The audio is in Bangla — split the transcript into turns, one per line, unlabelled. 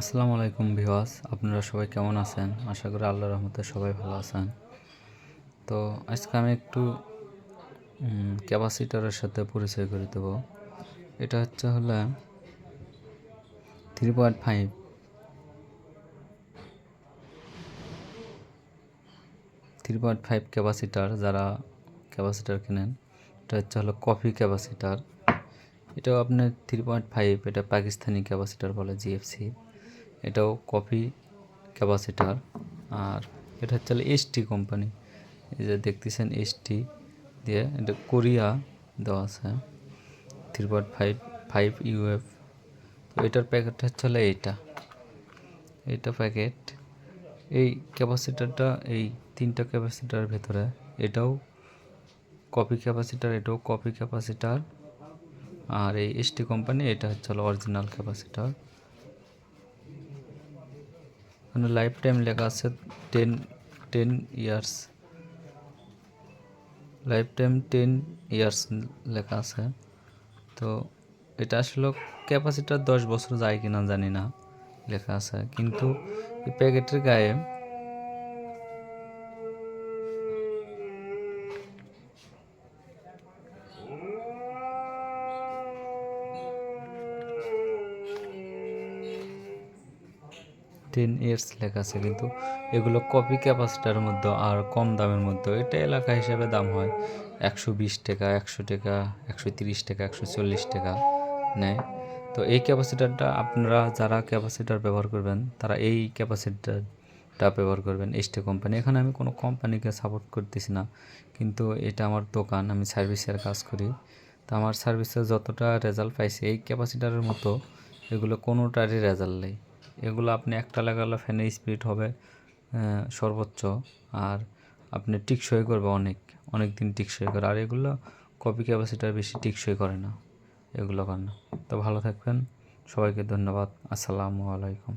আসসালামু আলাইকুম ভিওয়াস আপনারা সবাই কেমন আছেন? আশা করি আল্লাহর রহমতে সবাই ভালো আছেন। তো আজকে আমি একটু ক্যাপাসিটারের সাথে পরিচয় করে দেবো। এটা হচ্ছে হলে three point five three point five capacitor, যারা ক্যাপাসিটার কেনেন, এটা হচ্ছে হলো কফি ক্যাপাসিটার। এটাও আপনার থ্রি পয়েন্ট ফাইভ এটা পাকিস্তানি ক্যাপাসিটার বলে জিএফসি এটাও কপি ক্যাপাসিটার। আর এটা হচ্ছে এসটি কোম্পানি। এই যে দেখতেছেন এসটি দিয়ে এটা কোরিয়া দেওয়া আছে। Three point five five UF তো এটার প্যাকেটটা হচ্ছে এইটা। এইটা প্যাকেট। এই ক্যাপাসিটারটা এই তিনটা ক্যাপাসিটারের ভেতরে, এটাও কপি ক্যাপাসিটার, এটাও কপি ক্যাপাসিটার। আর এই এসটি কোম্পানি, এটা হচ্ছে অরিজিনাল ক্যাপাসিটার। এখানে লাইফ টাইম লেখা আছে ten ten years life time ten years লেখা আছে। তো এটা আসলে ক্যাপাসিটার দশ বছর যায় কিনা জানি না লেখা আছে। কিন্তু এই প্যাকেটের গায়ে টেন ইয়ার্স লেখা আছে, কিন্তু এগুলো কপি ক্যাপাসিটার মধ্যে আর কম দামের মধ্যে, এটা এলাকা হিসেবে দাম হয় একশো বিশ টাকা, একশো টাকা, একশো তিরিশ টাকা, একশো চল্লিশ টাকা নেয়। তো এই ক্যাপাসিটারটা আপনারা যারা ক্যাপাসিটার ব্যবহার করবেন, তারা এই ক্যাপাসিটারটা ব্যবহার করবেন এসটি কোম্পানি এখানে আমি কোনো কোম্পানিকে সাপোর্ট করতেছি না, কিন্তু এটা আমার দোকান, আমি সার্ভিসের কাজ করি। তো আমার সার্ভিসে যতটা রেজাল্ট পাইছে, এই ক্যাপাসিটারের মতো এগুলো কোনোটারই রেজাল্ট নেই। এগুলো আপনি একটা লাগালে ফ্যানের স্পিড হবে সর্বোচ্চ। আর আপনি টিকসই করবে অনেক অনেক দিন টিকসই করে। আর এগুলো কপি ক্যাপাসিটার বেশি টিকসই করে না, এগুলো কারণ তো ভালো থাকবেন, সবাইকে ধন্যবাদ, আসসালামু আলাইকুম।